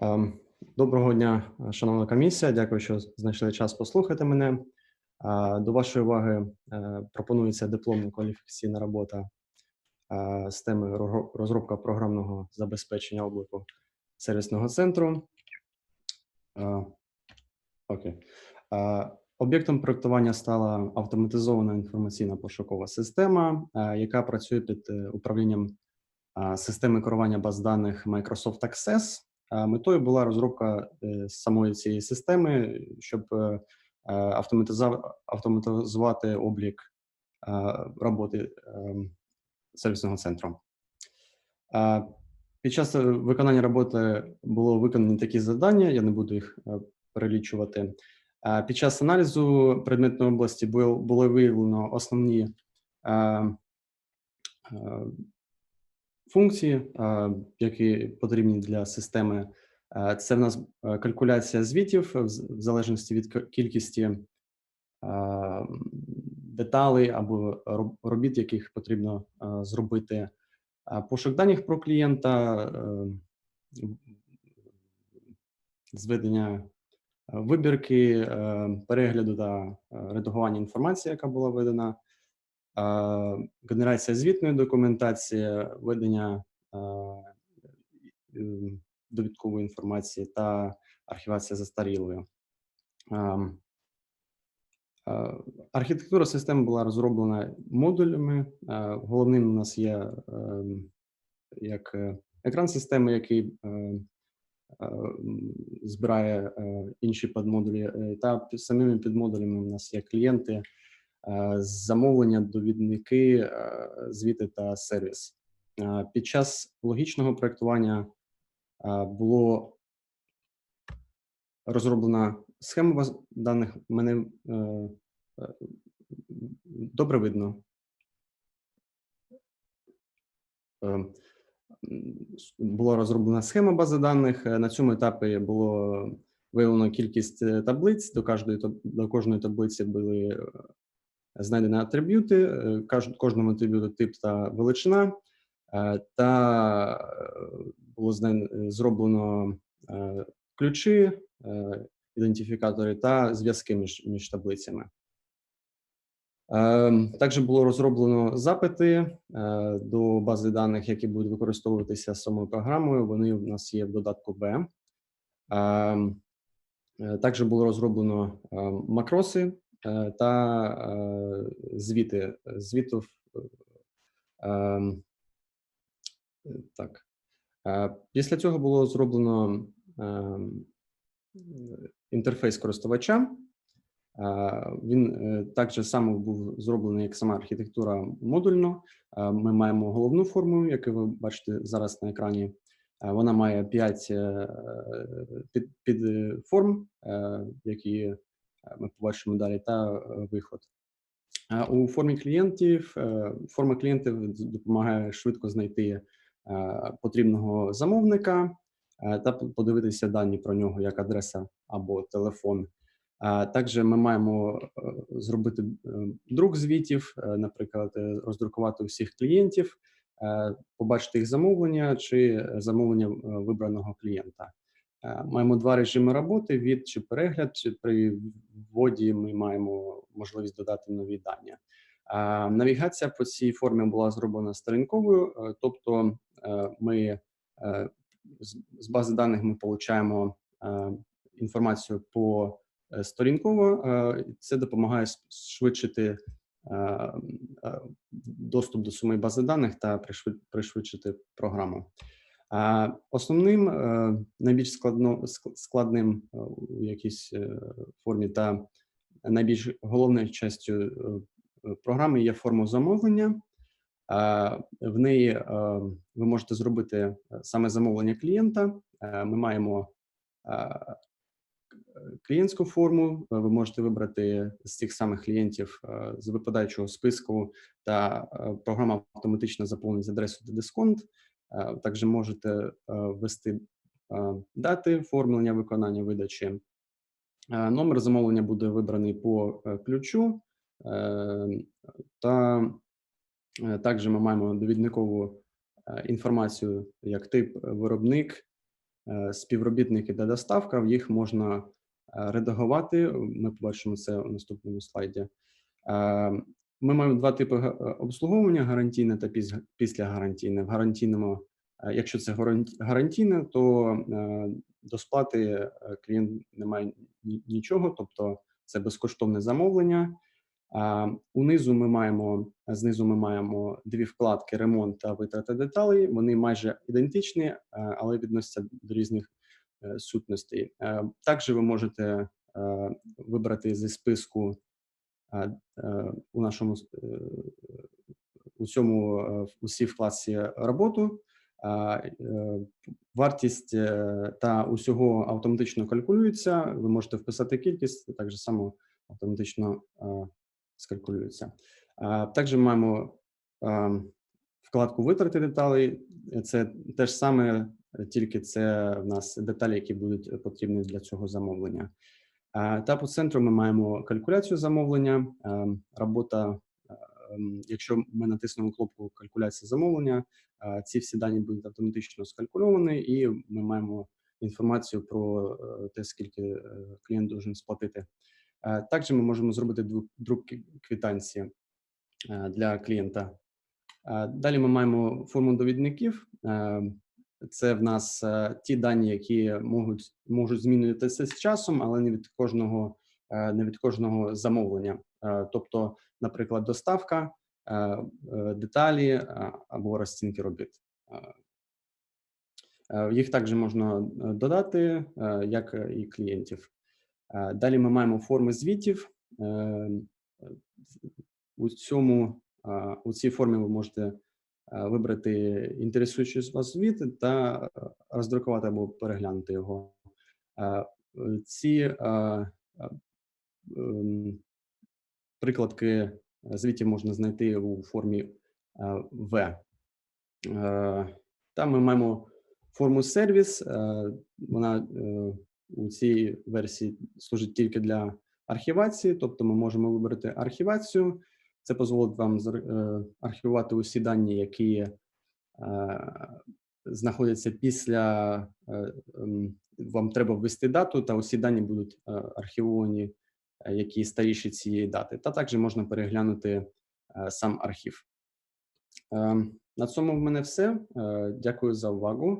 Ем, Доброго дня, шановна комісія. Дякую, що знайшли час послухати мене. Е, До вашої уваги е, пропонується дипломна кваліфікаційна робота е, з теми розробка програмного забезпечення обліку сервісного центру. Окей. Об'єктом проектування стала автоматизована інформаційна пошукова система, яка працює під управлінням системи керування баз даних Microsoft Access. А, Метою була розробка е, самої цієї системи, щоб е, е, автоматизувати облік е, роботи ем, сервісного центру. Під час е, виконання роботи було виконані такі завдання, я не буду їх е, перелічувати. Під час аналізу предметної області було, виявлено основні е, е, функції, е, які потрібні для системи. Е, Це в нас е, калькуляція звітів в залежності від кількості деталей або робіт, яких потрібно зробити. Пошук даних про клієнта, зведення вибірки, перегляду та редагування інформації, яка була е, генерація звітної документації, ведення довідкової інформації та архівація застарілої. Е, Архітектура системи була розроблена модулями. Головним у нас є як е, екран системи, який е, збирає е, інші підмодулі, та самими підмодулями у нас є клієнти, замовлення, довідники, е, звіти та сервіс. Е, Під час логічного проектування е, було розроблена схема баз даних. Мене е, е, добре видно. Е, Була розроблена схема бази даних. Е, На цьому етапі було виявлено кількість е, таблиць. До кожної до кожної таблиці були е, знайдені атриб'юти, е, кожному атриб'юту тип та величина. Е, Та е, було зроблено ключі, ідентифікатори та зв'язки між, між таблицями. Ем, Також було розроблено запити до бази даних, які будуть використовуватися самою програмою. Вони у нас є в додатку Б. Ем, Також було розроблено е, макроси та е, звіти. Звітів ем, е, так. Е, Після цього було зроблено ем, інтерфейс користувача. Е, Він е, так же само був зроблений, як сама архітектура модульно. Е, Ми маємо головну форму, яку ви бачите зараз на екрані. Е, Вона має 5 під, підформ, е, які е, ми побачимо далі, та е, виход. У формі клієнтів е, форма клієнтів допомагає швидко знайти е, потрібного замовника та подивитися дані про нього, як адреса або телефон. Також ми маємо зробити друк звітів, наприклад, роздрукувати усіх клієнтів, побачити їх замовлення чи замовлення вибраного клієнта. Е, Маємо два режими роботи: від чи перегляд, чи при вводі ми маємо можливість додати нові дані. Е, Навігація по цій формі була зроблена сторінковою, е, тобто ми з- бази даних ми получаємо інформацію по сторінково. Це допомагає швидшити доступ до самої бази даних та пришвидшити програму. Основним е, найбільш складно складним е, у якійсь е, формі та найбільш головною частю програми є форма замовлення. В неї ви можете зробити саме замовлення клієнта. Ми маємо клієнтську форму. Ви можете вибрати з цих самих клієнтів з випадаючого списку, та програма автоматично заповнить адресу та дисконт. Е, Також можете е, ввести е, дати оформлення виконання видачі. Номер замовлення буде вибраний по ключу, та також ми маємо довідникову інформацію як тип, виробник, співробітники та доставка. Їх можна редагувати. Ми побачимо це у наступному слайді. Ми маємо два типи е, обслуговування: гарантійне та піс- післягарантійне. В гарантійному, е, якщо це гарант- гарантійне, то е, до сплати клієнт не має нічого, тобто це безкоштовне замовлення. А, Унизу ми маємо знизу ми маємо дві вкладки ремонт та витрати деталей. Вони майже ідентичні, але відносяться до різних сутностей. Також ви можете вибрати зі списку у нашому е, у цьому е, в усій вкладці роботу. Е, Вартість е, та усього автоматично калькулюється. Ви можете вписати кількість, так само автоматично е, скалькулюється. Також маємо е, вкладку витрати деталей. Це те ж саме, е, тільки це в нас деталі, які будуть потрібні для цього замовлення. Та по центру ми маємо калькуляцію замовлення, е, робота. е, Якщо ми натиснемо кнопку калькуляція замовлення, е, ці всі дані будуть автоматично скалькульовані, і ми маємо інформацію про те, скільки клієнт должен сплатити. Також ми можемо зробити друк, квитанції для клієнта. Далі ми маємо форму довідників. Це в нас е, ті дані, які можуть, можуть змінюватися з часом, але не від кожного, е, не від кожного замовлення. Е, Тобто, наприклад, доставка, деталі або розцінки робіт. Їх також можна додати, як і клієнтів. Далі ми маємо форми звітів. У цьому у цій формі ви можете вибрати інтересуючий вас звіт та е, роздрукувати або переглянути його. Е, е, Ці е, е, ем, прикладки звітів можна знайти у формі е, В. Е, Там ми маємо форму сервіс. е, Вона е, у цій версії служить тільки для архівації, тобто ми можемо вибрати архівацію. Це дозволить вам е, архівувати усі дані, які е, знаходяться після е, ем, вам треба ввести дату, та усі дані будуть архівовані, які старіші цієї дати. Та також можна переглянути сам архів. Ем, На цьому в мене все. Дякую за увагу.